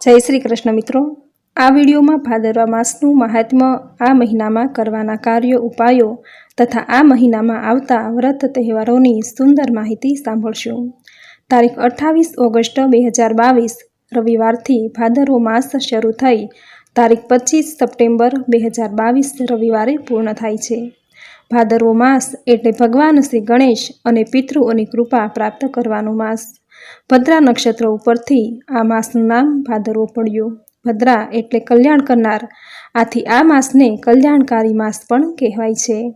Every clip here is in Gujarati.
જય શ્રી કૃષ્ણ મિત્રો. આ વિડીયોમાં ભાદરવા માસનું મહાત્મ્ય આ મહિનામાં કરવાના કાર્યો, ઉપાયો તથા આ મહિનામાં આવતા વ્રત તહેવારોની સુંદર માહિતી સાંભળશું. તારીખ અઠ્ઠાવીસ ઓગસ્ટ બે હજાર બાવીસ, રવિવારથી ભાદરવો માસ શરૂ થઈ તારીખ પચીસ સપ્ટેમ્બર બે હજાર બાવીસ રવિવારે પૂર્ણ થાય છે. ભાદરવો માસ એટલે ભગવાન શ્રી ગણેશ અને પિતૃઓની કૃપા પ્રાપ્ત કરવાનો માસ. ભદ્રા નક્ષત્ર ઉપરથી આ માસનું નામ ભાદરવો પડ્યું. ભદ્રા એટલે કલ્યાણ કરનાર. આથી આ માસને કલ્યાણકારી માસ પણ કહેવાય છે.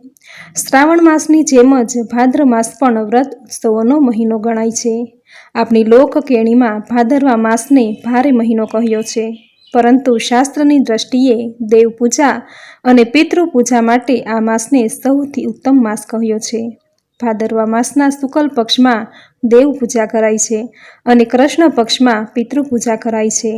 શ્રાવણ માસની જેમ જ ભાદ્ર માસ પણ વ્રત ઉત્સવોનો મહિનો ગણાય છે. આપણી લોક કેણીમાં ભાદરવા માસને ભારે મહિનો કહ્યો છે. પરંતુ શાસ્ત્રની દ્રષ્ટિએ દેવપૂજા અને પિતૃ પૂજા માટે આ માસને સૌથી ઉત્તમ માસ કહ્યો છે. ભાદરવા માસના શુકલ પક્ષમાં દેવ પૂજા કરાય છે અને કૃષ્ણ પક્ષમાં પિતૃ પૂજા કરાય છે.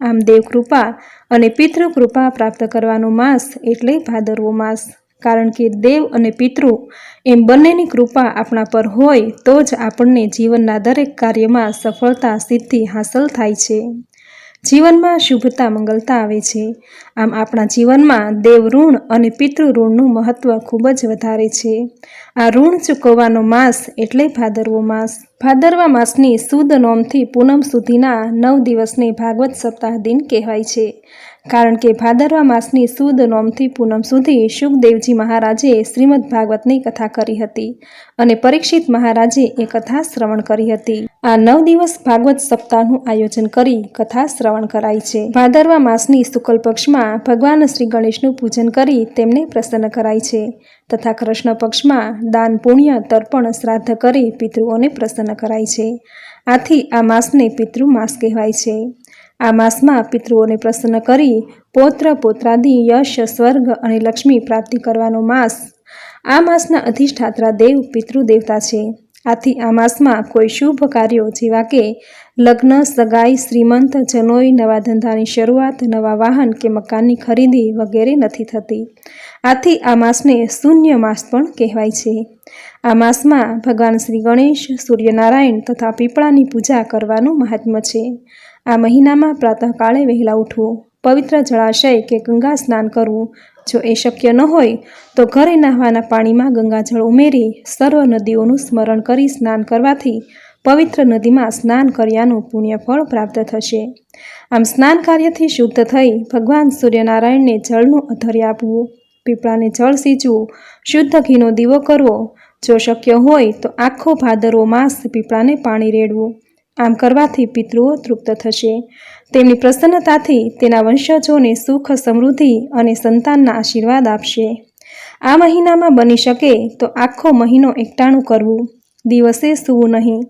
આમ દેવકૃપા અને પિતૃ કૃપા પ્રાપ્ત કરવાનો માસ એટલે ભાદરવો માસ. કારણ કે દેવ અને પિતૃ એમ બંનેની કૃપા આપણા પર હોય તો જ આપણને જીવનના દરેક કાર્યમાં સફળતા, સિદ્ધિ હાંસલ થાય છે. જીવનમાં શુભતા મંગલતા આવે છે. આમ આપણા જીવનમાં દેવ ઋણ અને પિતૃઋણનું મહત્ત્વ ખૂબ જ વધારે છે. આ ઋણ ચૂકવવાનો માસ એટલે ભાદરવો માસ. ભાદરવા માસની સુદ નોમથી પૂનમ સુધીના નવ દિવસને ભાગવત સપ્તાહ દિન કહેવાય છે. કારણ કે ભાદરવા માસની સુદ નોમથી પૂનમ સુધી શુકદેવજી મહારાજે શ્રીમદ ભાગવતની કથા કરી હતી અને પરીક્ષિત મહારાજે એ કથા શ્રવણ કરી હતી. આ નવ દિવસ ભાગવત સપ્તાહનું આયોજન કરી કથા શ્રવણ કરાય છે. ભાદરવા માસની શુક્લ પક્ષમાં ભગવાન શ્રી ગણેશનું પૂજન કરી તેમને પ્રસન્ન કરાય છે તથા કૃષ્ણ પક્ષમાં દાન, પુણ્ય, તર્પણ, શ્રાદ્ધ કરી પિતૃઓને પ્રસન્ન કરાય છે. આથી આ માસને પિતૃ માસ કહેવાય છે. આ માસમાં પિતૃઓને પ્રસન્ન કરી પૌત્ર, પોત્રાદિ, યશ, સ્વર્ગ અને લક્ષ્મી પ્રાપ્તિ કરવાનો માસ. આ માસના અધિષ્ઠાત્રા દેવ પિતૃદેવતા છે. આથી આ માસમાં કોઈ શુભ કાર્યો જેવા કે લગ્ન, સગાઈ, શ્રીમંત, જનોઈ, નવા ધંધાની શરૂઆત, નવા વાહન કે મકાનની ખરીદી વગેરે નથી થતી. આથી આ માસને શૂન્ય માસ પણ કહેવાય છે. આ માસમાં ભગવાન શ્રી ગણેશ, સૂર્યનારાયણ તથા પીપળાની પૂજા કરવાનું મહાત્મ્ય છે. આ મહિનામાં પ્રાતઃકાળે વહેલા ઉઠવું. પવિત્ર જળાશય કે ગંગા સ્નાન કરવું. જો એ શક્ય ન હોય, તો ઘરે નાહવાના પાણીમાં ગંગાજળ ઉમેરી સર્વ નદીઓનું સ્મરણ કરી સ્નાન કરવાથી પવિત્ર નદીમાં સ્નાન કર્યાનું પુણ્યફળ પ્રાપ્ત થશે. આમ સ્નાન કાર્યથી શુદ્ધ થઈ ભગવાન સૂર્યનારાયણને જળનું અધર્ય આપવું. પીપળાને જળ સીંચવું શુદ્ધ ઘીનો દીવો કરવો. જો શક્ય હોય, તો આખો ભાદરવો માસ પીપળાને પાણી રેડવું. આમ કરવાથી પિતૃઓ તૃપ્ત થશે. તેમની પ્રસન્નતાથી તેના વંશજોને સુખ, સમૃદ્ધિ અને સંતાનના આશીર્વાદ આપશે. આ મહિનામાં બની શકે તો આખો મહિનો એકટાણું કરવું. દિવસે સૂવું નહીં.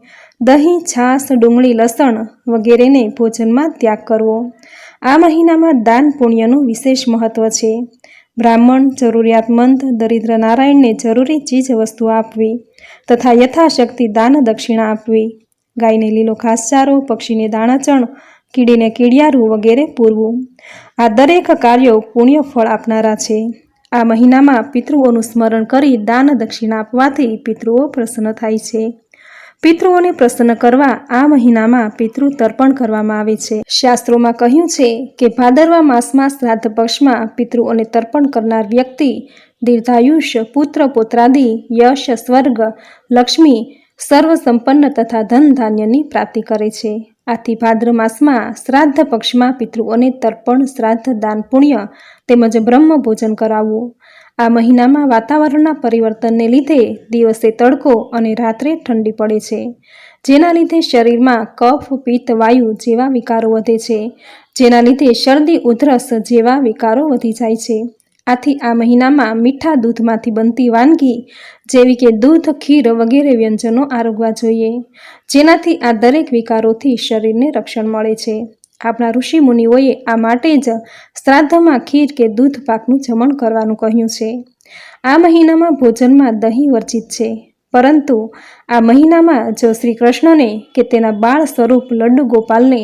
દહીં, છાશ, ડુંગળી, લસણ વગેરેને ભોજનમાં ત્યાગ કરવો. આ મહિનામાં દાન પુણ્યનું વિશેષ મહત્વ છે. બ્રાહ્મણ, જરૂરિયાતમંદ, દરિદ્ર નારાયણને જરૂરી ચીજ વસ્તુ આપવી તથા યથાશક્તિ દાન દક્ષિણા આપવી. ગાયને લીલો ઘાસચારો પક્ષીને દાણાચણ કીડીને કીડિયારું વગેરે પૂરવું. આ દરેક કાર્યો પુણ્ય ફળ આપનારા છે. આ મહિનામાં પિતૃઓનું સ્મરણ કરી દાન દક્ષિણા આપવાથી પિતૃઓ પ્રસન્ન થાય છે. પિતૃઓને પ્રસન્ન કરવા આ મહિનામાં પિતૃ તર્પણ કરવામાં આવે છે. શાસ્ત્રોમાં કહ્યું છે કે ભાદરવા માસમાં શ્રાદ્ધ પક્ષમાં પિતૃઓને તર્પણ કરનાર વ્યક્તિ દીર્ઘાયુષ્ય પુત્ર, પોત્રાદિ, યશ, સ્વર્ગ, લક્ષ્મી સર્વ સંપન્ન તથા ધન ધાન્યની પ્રાપ્તિ કરે છે. આથી ભાદ્ર માસમાં શ્રાદ્ધ પક્ષમાં પિતૃઓને તર્પણ, શ્રાદ્ધ, દાન, પુણ્ય તેમજ બ્રહ્મ ભોજન કરાવવું. આ મહિનામાં વાતાવરણના પરિવર્તનને લીધે દિવસે તડકો અને રાત્રે ઠંડી પડે છે. જેના લીધે શરીરમાં કફ, પિત્ત, વાયુ જેવા વિકારો વધે છે. જેના લીધે શરદી, ઉધરસ જેવા વિકારો વધી જાય છે. આથી આ મહિનામાં મીઠા દૂધમાંથી બનતી વાનગી જેવી કે દૂધ, ખીર વગેરે વ્યંજનો આરોગવા જોઈએ, જેનાથી આ દરેક વિકારોથી શરીરને રક્ષણ મળે છે. આપણા ઋષિ મુનિઓએ આ માટે જ શ્રાદ્ધમાં ખીર કે દૂધ પાકનું જમણ કરવાનું કહ્યું છે. આ મહિનામાં ભોજનમાં દહીં વર્જિત છે, પરંતુ આ મહિનામાં જો શ્રી કૃષ્ણને કે તેના બાળ સ્વરૂપ લડ્ડુ ગોપાલને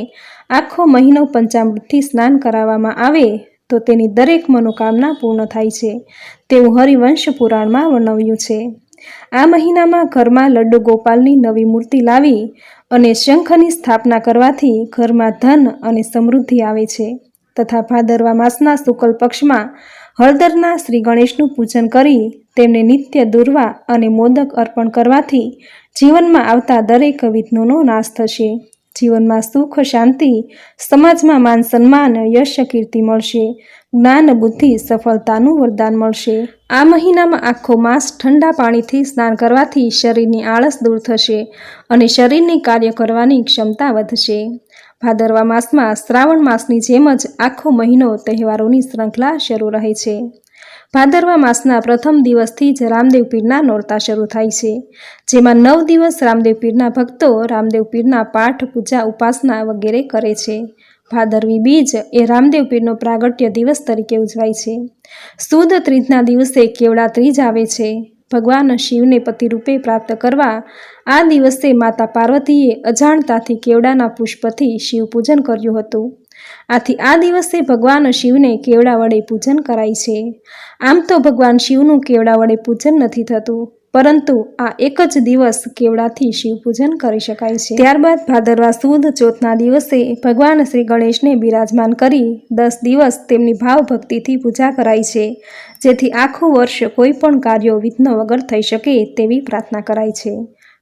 આખો મહિનો પંચામૃતથી સ્નાન કરાવવામાં આવે તો તેની દરેક મનોકામના પૂર્ણ થાય છે. તેવું હરિવંશ પુરાણમાં વર્ણવ્યું છે. આ મહિનામાં ઘરમાં લડ્ડુ ગોપાલની નવી મૂર્તિ લાવી અને શંખની સ્થાપના કરવાથી ઘરમાં ધન અને સમૃદ્ધિ આવે છે. તથા ભાદરવા માસના શુકલ પક્ષમાં હળદરના શ્રી ગણેશનું પૂજન કરી તેમને નિત્ય દુર્વા અને મોદક અર્પણ કરવાથી જીવનમાં આવતા દરેક વિઘ્નોનો નાશ થશે. જીવનમાં સુખ શાંતિ, સમાજમાં માન સન્માન યશ કીર્તિ મળશે. જ્ઞાન, બુદ્ધિ, સફળતાનું વરદાન મળશે. આ મહિનામાં આખો માસ ઠંડા પાણીથી સ્નાન કરવાથી શરીરની આળસ દૂર થશે અને શરીરની કાર્ય કરવાની ક્ષમતા વધશે. ભાદરવા માસમાં શ્રાવણ માસની જેમ જ આખો મહિનો તહેવારોની શૃંખલા શરૂ રહે છે. ભાદરવા માસના પ્રથમ દિવસથી જ રામદેવ પીરના નોરતા શરૂ થાય છે. જેમાં નવ દિવસ રામદેવ પીરના ભક્તો રામદેવ પીરના પાઠ, પૂજા, ઉપાસના વગેરે કરે છે. ભાદરવી બીજ એ રામદેવ પીરનો પ્રાગટ્ય દિવસ તરીકે ઉજવાય છે. સુદ ત્રીજના દિવસે કેવડા ત્રીજ આવે છે. ભગવાન શિવને પતિરૂપે પ્રાપ્ત કરવા આ દિવસે માતા પાર્વતીએ અજાણતાથી કેવડાના પુષ્પથી શિવ પૂજન કર્યું હતું. આથી આ દિવસે ભગવાન શિવને કેવડા વડે પૂજન કરાય છે. આમ તો ભગવાન શિવનું કેવડા વડે પૂજન નથી થતું, પરંતુ આ એક જ દિવસ કેવડાથી શિવ પૂજન કરી શકાય છે. ત્યારબાદ ભાદરવા સુદ ચોથના દિવસે ભગવાન શ્રી ગણેશને બિરાજમાન કરી દસ દિવસ તેમની ભાવ ભક્તિથી પૂજા કરાય છે, જેથી આખું વર્ષ કોઈ પણ કાર્યો વિઘ્ન વગર થઈ શકે તેવી પ્રાર્થના કરાય છે.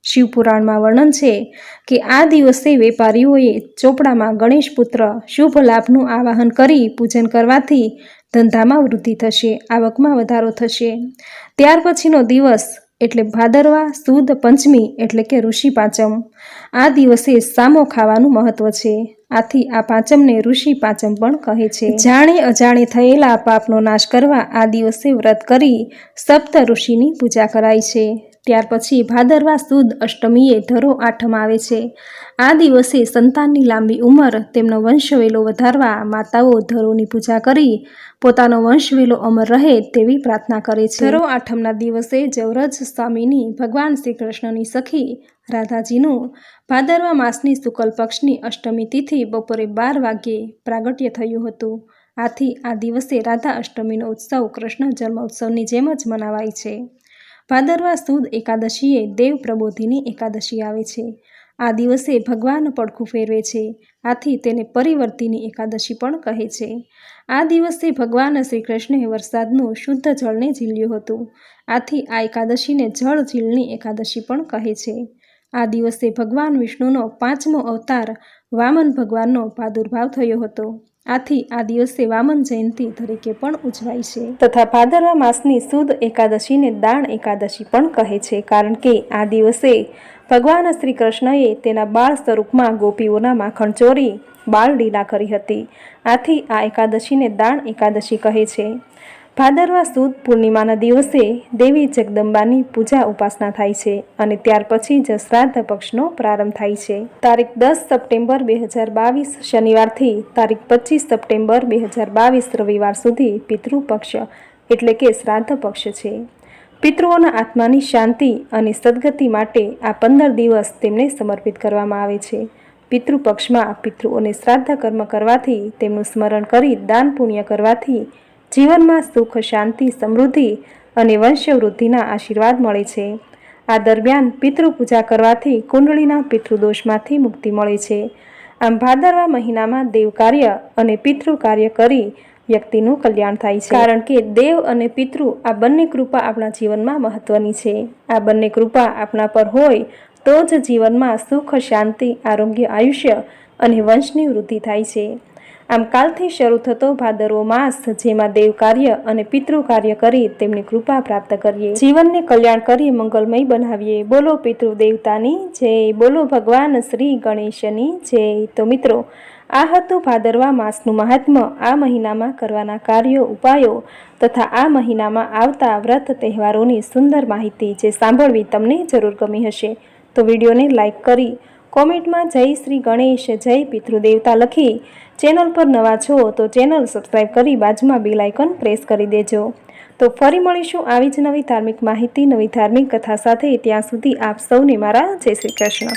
શિવપુરાણમાં વર્ણન છે કે આ દિવસે વેપારીઓએ ચોપડામાં ગણેશ પુત્ર શુભ લાભનું આવાહન કરી પૂજન કરવાથી ધંધામાં વૃદ્ધિ થશે, આવકમાં વધારો થશે. ત્યાર પછીનો દિવસ એટલે ભાદરવા, સુદ પંચમી એટલે કે ઋષિ પાંચમ. આ દિવસે સામો ખાવાનું મહત્વ છે. આથી આ પાંચમને ઋષિ પાંચમ પણ કહે છે. જાણે અજાણે થયેલા પાપનો નાશ કરવા આ દિવસે વ્રત કરી સપ્ત ઋષિની પૂજા કરાય છે. ત્યાર પછી ભાદરવા સુદ અષ્ટમીએ ધરો આઠમ આવે છે. આ દિવસે સંતાનની લાંબી ઉંમર, તેમનો વંશવેલો વધારવા માતાઓ ધરોની પૂજા કરી, પોતાનો વંશવેલો અમર રહે તેવી પ્રાર્થના કરે છે. ધરો આઠમના દિવસે જવરજ સ્વામીની, ભગવાન શ્રી કૃષ્ણની સખી રાધાજીનું ભાદરવા માસની શુક્લ પક્ષની અષ્ટમી તિથિ બપોરે બાર વાગ્યે પ્રાગટ્ય થયું હતું. આથી આ દિવસે રાધા અષ્ટમીનો ઉત્સવ કૃષ્ણ જન્મ ઉત્સવની જેમ જ મનાવાય છે. ભાદરવા સુદ એકાદશીએ દેવ પ્રબોધિની એકાદશી આવે છે. આ દિવસે ભગવાન પડખું ફેરવે છે. આથી તેને પરિવર્તિની એકાદશી પણ કહે છે. આ દિવસે ભગવાન શ્રી કૃષ્ણે વરસાદનું શુદ્ધ જળને ઝીલ્યું હતું. આથી આ એકાદશીને જળ ઝીલની એકાદશી પણ કહે છે. આ દિવસે ભગવાન વિષ્ણુનો પાંચમો અવતાર વામન ભગવાનનો પ્રાદુર્ભાવ થયો હતો. આથી આ દિવસે વામન જયંતિ તરીકે પણ ઉજવાય છે. તથા ભાદરવા માસની સુદ એકાદશીને દાણ એકાદશી પણ કહે છે, કારણ કે આ દિવસે ભગવાન શ્રી કૃષ્ણએ તેના બાળ સ્વરૂપમાં ગોપીઓના માખણ ચોરી, બાળ લીલા કરી હતી. આથી આ એકાદશીને દાણ એકાદશી કહે છે. ભાદરવા સુદ પૂર્ણિમાના દિવસે દેવી જગદંબાની પૂજા ઉપાસના થાય છે અને ત્યાર પછી જ શ્રાદ્ધ પક્ષનો પ્રારંભ થાય છે. તારીખ દસ સપ્ટેમ્બર બે હજાર બાવીસ શનિવારથી તારીખ પચીસ સપ્ટેમ્બર બે હજાર બાવીસ રવિવાર સુધી પિતૃ પક્ષ એટલે કે શ્રાદ્ધ પક્ષ છે. પિતૃઓના આત્માની શાંતિ અને સદગતિ માટે આ પંદર દિવસ તેમને સમર્પિત કરવામાં આવે છે. પિતૃપક્ષમાં પિતૃઓને શ્રાદ્ધ કર્મ કરવાથી તેમનું સ્મરણ કરી દાન પુણ્ય કરવાથી જીવનમાં સુખ, શાંતિ, સમૃદ્ધિ અને વંશવૃદ્ધિના આશીર્વાદ મળે છે. આ દરમિયાન પિતૃ પૂજા કરવાથી કુંડળીના પિતૃદોષમાંથી મુક્તિ મળે છે. આમ ભાદરવા મહિનામાં દેવ કાર્ય અને પિતૃ કાર્ય કરી વ્યક્તિનું કલ્યાણ થાય છે. કારણ કે દેવ અને પિતૃ આ બંને કૃપા આપણા જીવનમાં મહત્વની છે. આ બંને કૃપા આપણા પર હોય તો જ જીવનમાં સુખ, શાંતિ, આરોગ્ય, આયુષ્ય અને વંશની વૃદ્ધિ થાય છે. આમ કાલથી શરૂ થતો ભાદરવો માસ, જેમાં દેવ કાર્ય અને પિતૃ કાર્ય કરી તેમની કૃપા પ્રાપ્ત કરીએ. જીવનને કલ્યાણ કરી મંગલમય બનાવીએ. બોલો પિતૃ દેવતાની, જય. બોલો ભગવાન શ્રી ગણેશની, જય. તો મિત્રો, આ હતું ભાદરવા માસનું મહાત્મ્ય. આ મહિનામાં કરવાના કાર્યો, ઉપાયો તથા આ મહિનામાં આવતા વ્રત તહેવારોની સુંદર માહિતી જે સાંભળવી તમને જરૂર ગમી હશે. તો વિડીયોને લાઇક કરી કોમેન્ટમાં જય શ્રી ગણેશ, જય પિતૃદેવતા લખી. ચેનલ પર નવા છો તો ચેનલ સબસ્ક્રાઈબ કરી બાજુમાં બેલ આઇકન પ્રેસ કરી દેજો. તો ફરી મળીશું આવી જ નવી ધાર્મિક માહિતી, નવી ધાર્મિક કથા સાથે. ત્યાં સુધી આપ સૌને મારા જય શ્રી કૃષ્ણ.